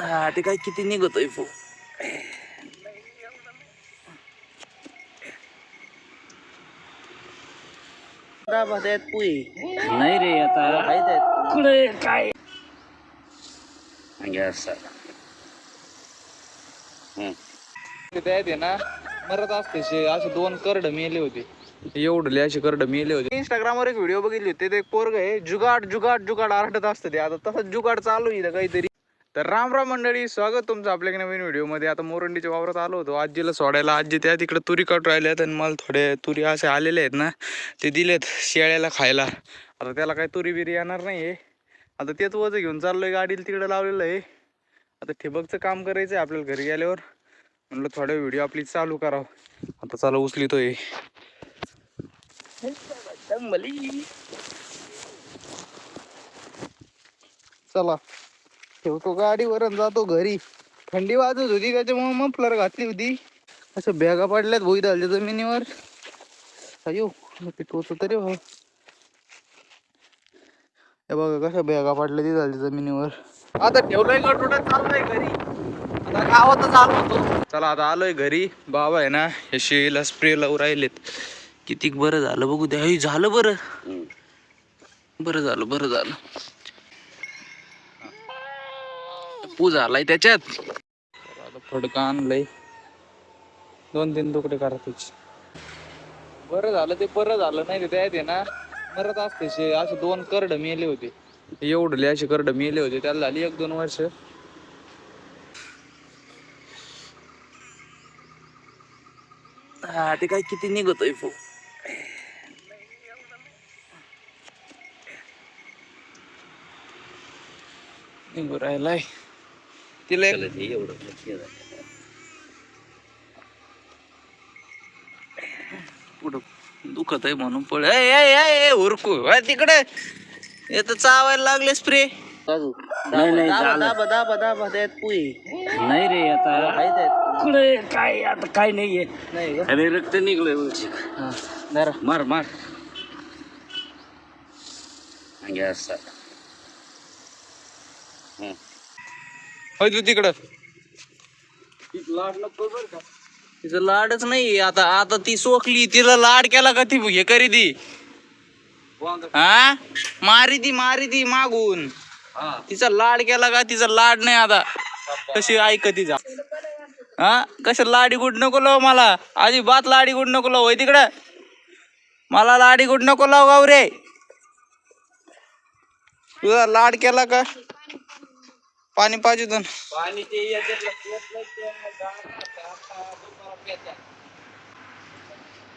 हा ते काय किती निघतोय फो नाही रे आता कुठे काय तिथे आहेत ना मरत असते शे. असे दोन करड मेले होते. एवढले असे करड मेले होते. इंस्टाग्रामवर एक व्हिडिओ बघितली होती. ते एक पोरग आहे. जुगाड जुगाड जुगाड आरटत असतं ते. आता तसंच जुगाड चालू आहे इथं काहीतरी. तर राम राम मंडळी स्वागत तुमचं आपल्या एक नवीन व्हिडिओमध्ये. आता मोरंडीच्या वावरात आलो होतो आजीला सोडायला. आजी त्या तिकडे तुरी काढून राहिल्यात आणि मला थोडे तुरी असे आलेले आहेत ना ते दिलेत शेळ्याला खायला. आता त्याला काही तुरी बिरी येणार नाही आहे आता तेच वजं घेऊन चाललोय गाडीला तिकडे लावलेलं आहे. आता ठिबकचं काम करायचं आहे आपल्याला घरी गेल्यावर. म्हणलं थोडे व्हिडिओ आपली चालू करावं. आता चालू उचलितोय. चला. ठेवतो गाडीवर आणि जातो घरी. थंडी वाजत होती त्याच्यामुळे मफलर घातली होती. असं बॅगा पडल्यात भोई झाल्या जमिनीवर. अयो ते टोच तरी भाऊ. हे बघा कशा बॅगा पडल्या ती झाली जमिनीवर. आता ठेवलंय गटोटा चाललंय घरी. आता गावातच आलो होतो. चला आता आलोय घरी. बाबा आहे ना हे शेळीला स्प्रे लावून राहिलेत. किती बरं झालं बघू द्या. झालं बरं. बरं झालं बरं झालं. पू झालाय त्याच्यात? फडकं आणलंय. दोन तीन तुकडे करायचे बरं झालं ते बरं झालं. नाही ते त्यात आहे ना मरत असते शे. असे दोन करड मेले होते. एवढले असे करड मेले होते. त्याला झाली एक दोन वर्ष. हा ते काय किती निघतोय फो. निघू राहिलाय. तिला एक पुढं दुखत आहे म्हणून पळ ए, ए, ए, ए, उरकू. तिकडे. येत चावायला लागले स्प्रे नाही नाही दाबा दाबा दाबा त्यात पुई. नाही रे आता कुठे काय आता काय नाहीये. नाही अरे रक्त निघलंय मार मार. असं. होय तू तिकडं. तिचं लाडच नाही आता आता ती सोकली तिला लाड केला का ती हे करी ती? हा? मारी ती मारी ती मागून. तिचा लाड केला का? तिचा लाड नाही आता. कशी ऐक तिचा हा? कशा लाडी गुड नको लाव मला. अजिबात लाडी गुड नको लाव. होय तिकडं? मला लाडी गुड नको लाव गाव रे तुझा लाड केला का? पाणी पाहिजे दोन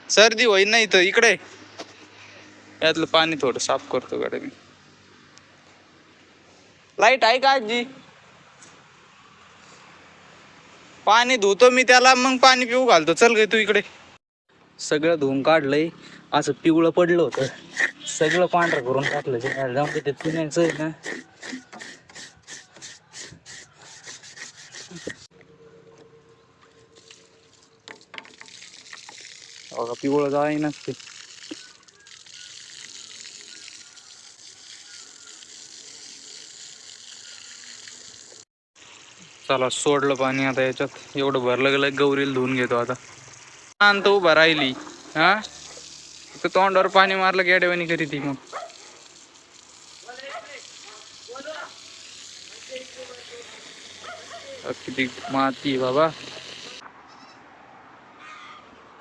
सर्दी होईन नाही तर इकडे. यातलं पाणी थोडं साफ करतो गाडी मी. लाइट आहे का आजी? पाणी धुतो मी त्याला मग पाणी पिऊ घालतो. चल गे तू इकडे. सगळं धुवून काढलंय. असं पिवळं पडलं होतं. सगळं पांढरं करून टाकलं. जे जाऊन ते पुण्याचं आहे ना. बघा पिवळ जाई नसते चला सोडलं पाणी आता याच्यात. एवढं भरलं गेलं गौरीला धुवून घेतो आता. शांत उभा राहिली हा? तोंडावर पाणी मारलं की अडवणी करी ती मग. किती माती बाबा।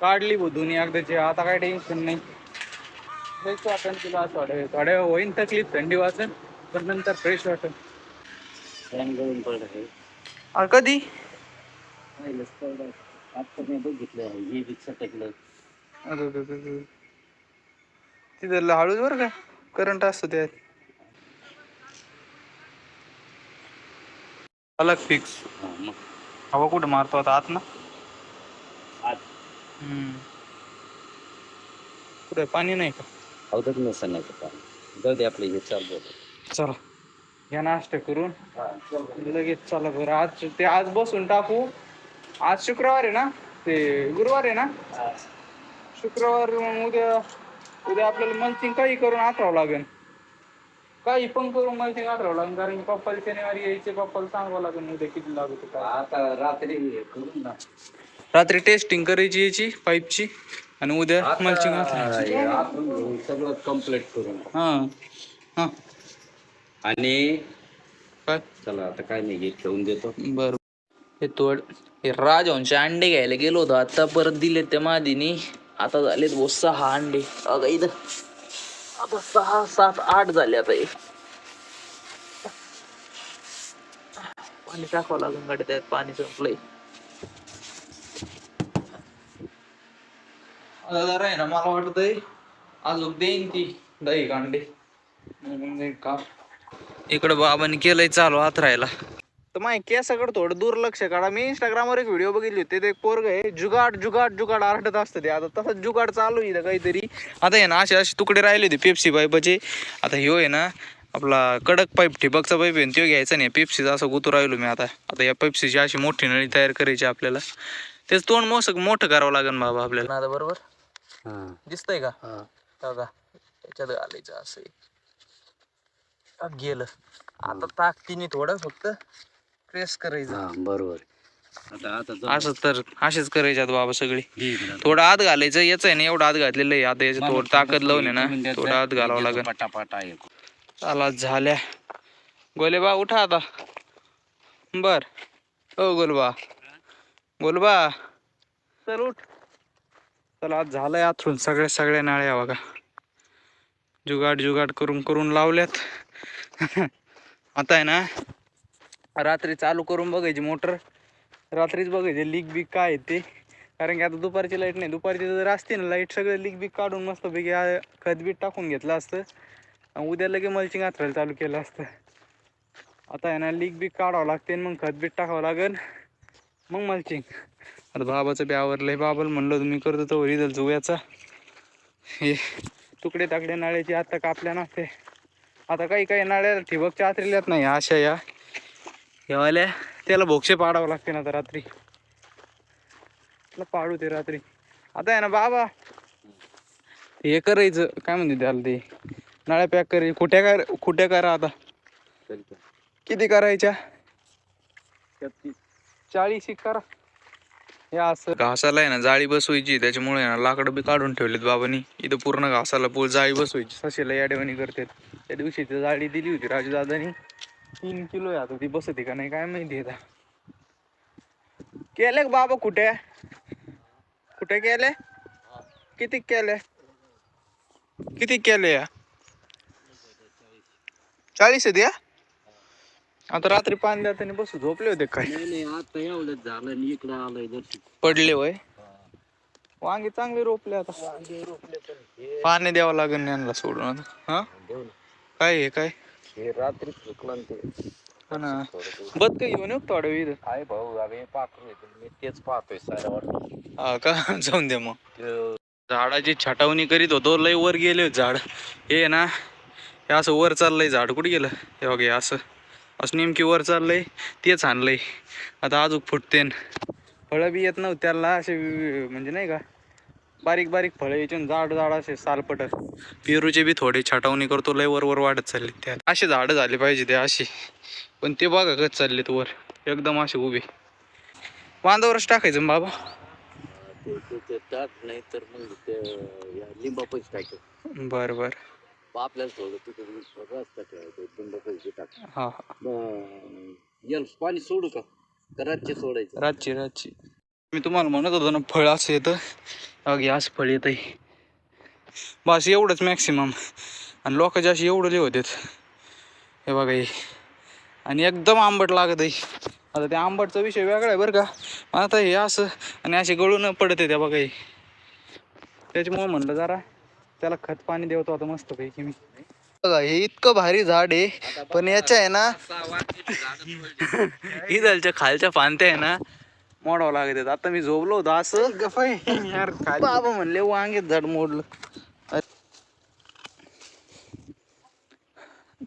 काढली बुधून एकदाची आता काय टेन्शन नाही। फ्रेश वाटन तुला असं वाटेल थोड्या होईन तकलीफ थंडी वाचन पण नंतर फ्रेश फॅन पडलं अ, कधी? आता मी बघितलं हे अरे. तिथं हळूच बरं का? करंट असतो त्यात. अलग फिक्स हा, मग हवा कुठं मारतो आता? आत ना? आज हम्म. कुठे पाणी नाही का? अवधक नसतं नाही का जाऊ दे आपलं हे चालू होतं. चला. या नाश्ता करून लगेच चला बरं. आज ते आज बसून टाकू. आज शुक्रवार आहे ना? ते गुरुवार आहे ना? शुक्रवार मग उद्या उद्या आपल्याला मंचिंग काही करून आठवावं लागेल. काही पण करून माहिती आठवलं लागेल कारण की पप्पाला शनिवारी यायचे पप्पाला सांगावं लागेल उद्या किती लागत काय. आता रात्री करून ना. रात्री टेस्टिंग करायची याची पाईपची आणि उद्या मल्चिंग घालायची हे सगळं कंप्लीट करून हा हा. आणि काय? चला आता काय नाही हे ठेवून देतो. बर. हे तोड हे राजहंशी अंडे घ्यायला गेलो होतो. आता परत दिले त्या मादीनी. आता झालेत भाऊ सहा अंडे. अगं इथं. आता सहा सात आठ झाले आता हे पाणी टाकावं लागून गाडी त्यात पाणी संपलंय. आता जरा आहे ना मला वाटतंय अजून देईन ती दही कांडे. का? इकडे बाबांनी केलंय चालू हात राहायला. तर माहिती केसाकडे थोडं दुर्लक्ष करा मी इंस्टाग्रामवर एक व्हिडिओ बघितली होती. ते एक पोरग आहे जुगाड जुगाड जुगाड आरडत असतं ते. आता तसंच जुगाड चालू आहे काहीतरी. आता आहे ना असे असे तुकडे राहिले होते पेप्सी पाईपाचे. आता ह्यो आहे ना आपला कडक पाईप ठिबकचा पाईप आहे ना, तो घ्यायचा नाही. पेप्सीचा असं गुतू राहिलो मी आता. आता या पेप्सीची अशी मोठी नळी तयार करायची आपल्याला. तेच तोंड मोस मोठं करावं लागेल बाबा आपल्याला. आता बरोबर? हा. दिसतंय का? हा. बघा त्याच्यात घालायचं असं गेलं? आता ताकदीने थोडं फक्त प्रेस करायचं. हा बरोबर. आता आता जाऊ. असं तर असेच करायच्यात बाबा सगळी. ठीक आहे. थोडं आत घालायचं याच आहे ना एवढं आत घातलेलं आहे. आता याचं थोडं ताकद लावून आहे ना थोडं आत घालावं लागेल. पटापट आहे. चला झाल्या. गोलेबा उठा आता. बर. हो गोलबा. गोलबा. चल उठ. चला आज झालंय आथरून. सगळ्या सगळ्या नाळ्या बघा. जुगाड जुगाड करून करून लावल्यात. आता आहे ना रात्री चालू करून बघायची मोटर. रात्रीच बघायची लीक बीक काय आहे ते. कारण की आता दुपारची लाइट नाही. दुपारची जर असते ना लाइट सगळं लीक बीक काढून मस्तपैकी आ- खत टाकून घेतलं असतं. आणि उद्या लगे मल्चिंग आथरायला चालू केलं असतं. आता आहे ना लीक बीक काढावं लागते मग खतबीत टाकावं लागेल मग मल्चिंग. आता बाबाचं बी आहे बाबाला म्हणलं तुम्ही करतो तो रिझल जुव्याचा हे तुकडे ताकडे नाळ्याची आत्ता कापल्या नसते आता काही काही नाळ्या ठिबकच्या आतरेल्यात नाही अशा या. ह्यावाल्या त्याला भोक्षे पाडावं लागते ना आता रात्री. त्याला पाडू ते रात्री. आता आहे ना बाबा. हे करायचं. काय म्हणते त्याला ते? नाळ्या पॅक करायची कुठ्या कर कुठ्या करा आता. किती करायच्या. चाळीस करा. हे असं. घासाला आहे ना जाळी बसवायची. त्याच्यामुळे ना लाकडं बी काढून ठेवलेत बाबांनी. इथं पूर्ण घासाला पूल जाळी बसवायची. सशीला याडेवाणी करतात. त्या दिवशी ती जाळी दिली होती राजूदादानी. तीन किलो आहे आता ती बसते का नाही काय माहिती आता. केले बाबा कुठे? कुठे केले? किती केले? किती केले या? चाळीस आहेत या? आता रात्री पाणी देताना बसू झोपले होते काय? नाही आता एवढंच झालं इकडं आलंय पडले वय. वांगे चांगले रोपले आता. पाणी द्यावं लागेल यांना सोडून आता. हा? काय आहे काय? हे रात्री चुकलं ते. हा ना. बद काही घेऊन येऊ थोडं इथं. आहे भाऊ आम्ही पाखरू येतो मी तेच पाहतोय साऱ्या वाटत हा का? जाऊन दे मग. झाडाची छटावणी करीत होतो लय वर गेले झाड. हे ना हे असं वर चाललंय झाड. कुठे गेलं? हे बघ हे असं. असं नेमकी वर चाललंय तेच आणलंय. आता अजून फुटते फळं बी येत नव्हते त्याला असे वि- म्हणजे नाही का? बारीक बारीक फळं यायचे जाड जाड असे सालपट. पेरूचे बी थोडे छटावणी करतो लय वर वर वाढत चालले त्यात असे झाडं झाले पाहिजे ते असे पण ते बघा कच चाललेत वर. एकदम असे उभे. बांधावरच टाकायचं बाबा. टाक नाही तर मग ते या लिंबापच टाक बर बर. आपल्याला थोडं रस्ता ठेवायचा लिंबापच टाक हा पाणी सोडू का? कराचे सोडायचं? रातची रातची. मी तुम्हाला म्हणत होतो ना फळ असं येतं. अगे असं फळ येतं बस एवढंच मॅक्सिमम आणि लोक असे एवढं लिहत हे बघा हे. आणि एकदम आंबट लागत आहे. आता त्या आंबटचा विषय वेगळा आहे बरं का. आता हे असं आणि असे गळून पडत आहे त्या बघा हे. त्याच्यामुळे म्हणलं जरा त्याला खत पाणी देवतो आता मस्त पैकी मी. बघा हे इतकं भारी झाड आहे. पण याच्या आहे ना इदलच्या खालच्या फांत्या आहे ना मोडावं लागत. आता मी झोपलो होतो असं. यार बाबा म्हणले वांगे झाड मोडलं.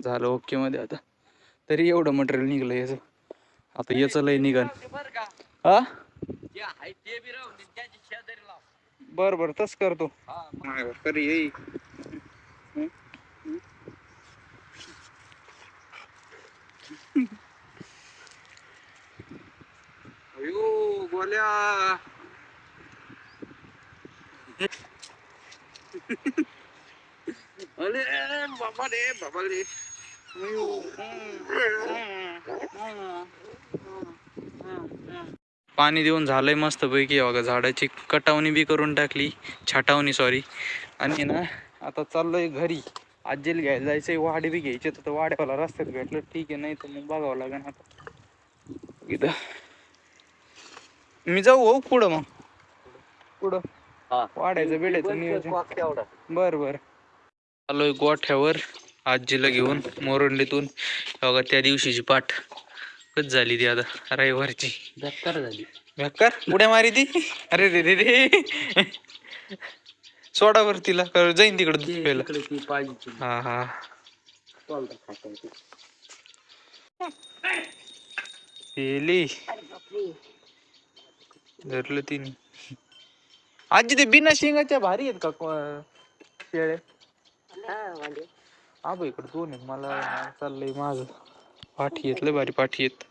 झालं ओके मध्ये आता. तरी एवढं मटेरियल निघलं याचं. आता याचं लय निघन हा? बर बर तस करतो. करी येई गोल्या. अरे बाबा रे बाबा रे पाणी देऊन झालंय मस्त पैकी बघा झाडाची कटावणी बी करून टाकली. छाटावणी सॉरी आणि ना आता चाललोय घरी. आजील घ्यायला जायचंय वाडे बी घ्यायचे तर वाड्यावाला रस्त्यात भेटलं ठीक आहे नाही तर मग बघावं लागेल आता. इथं. मी जाऊ हो पुढं मग. पुढं. हा. वाड्याचं बेड्याचं नियोजन. तेवढा. बर बर. आलोय गोठ्यावर आजीला घेऊन मोरंडीतून. बघा त्या दिवशीची पाठ. कच झाली ती आता? रविवारची. बेकार झाली. बेकार? उड्या मारी ती? अरे रे रे रे. सोडा वर तिला. कर जाईन तिकडे दूध प्यायला इकडे ती पाहिजे हा हा. पेली. धरलं तिने. आजी ते बिना शेंगाच्या भारी आहेत का को- शेळे हा बा इकडे दोन आहेत. मला चाललंय माझं. पाठी येत लय भारी पाठी येत